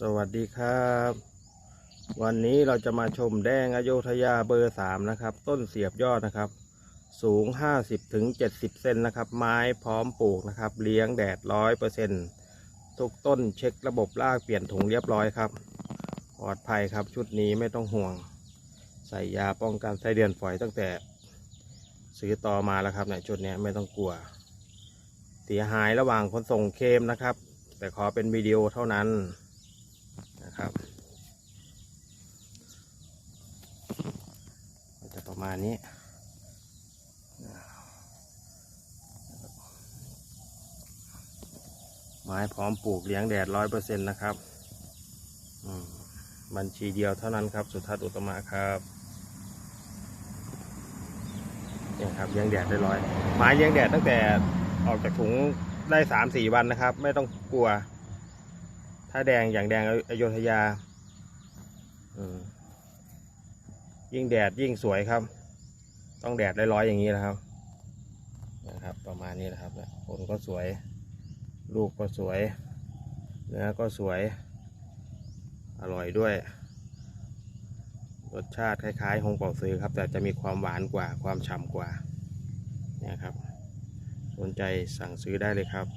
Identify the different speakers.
Speaker 1: สวัสดีครับ วันนี้เราจะมาชมแดงอโยธยาเบอร์สามนะครับ ต้นเสียบยอดนะครับ สูง 50ถึง70 เซนนะครับ ไม้พร้อมปลูกนะครับ เลี้ยงแดดร้อยเปอร์เซ็นทุกต้นเช็คระบบรากเปลี่ยนถุงเรียบร้อยครับ ปลอดภัยครับชุดนี้ไม่ต้องห่วง ใส่ยาป้องกันไส้เดือนฝอยตั้งแต่ ซื้อต่อมาแล้วครับในยชุดนี้ไม่ต้องกลัว เสียหายระหว่างขนส่งเคมนะครับ แต่ขอเป็นวิดีโอเท่านั้น นะครับ ก็จะประมาณนี้ไม้พร้อมปลูกเลี้ยงแดดร้อยเปอร์เซ็นต์นะครับบัญชีเดียวเท่านั้นครับ สุทัศน์อุตตมะครับเนี่ยครับเลี้ยงแดดได้ร้อยไม้เลี้ยงแดดตั้งแต่ออกจากถุงได้สามสี่วันนะครับ ไม่ต้องกลัว ถ้าแดงอย่างแดงอโยธยายิ่งแดดยิ่งสวยครับ ต้องแดดได้ร้อยอย่างนี้นะครับนะครับ ประมาณนี้นะครับผลก็สวย ลูกก็สวย เนื้อก็สวย อร่อยด้วย รสชาติคล้ายๆฮงเป่าซื้อครับ แต่จะมีความหวานกว่าความฉ่ำกว่านี่ยครับ สนใจสั่งซื้อได้เลยครับ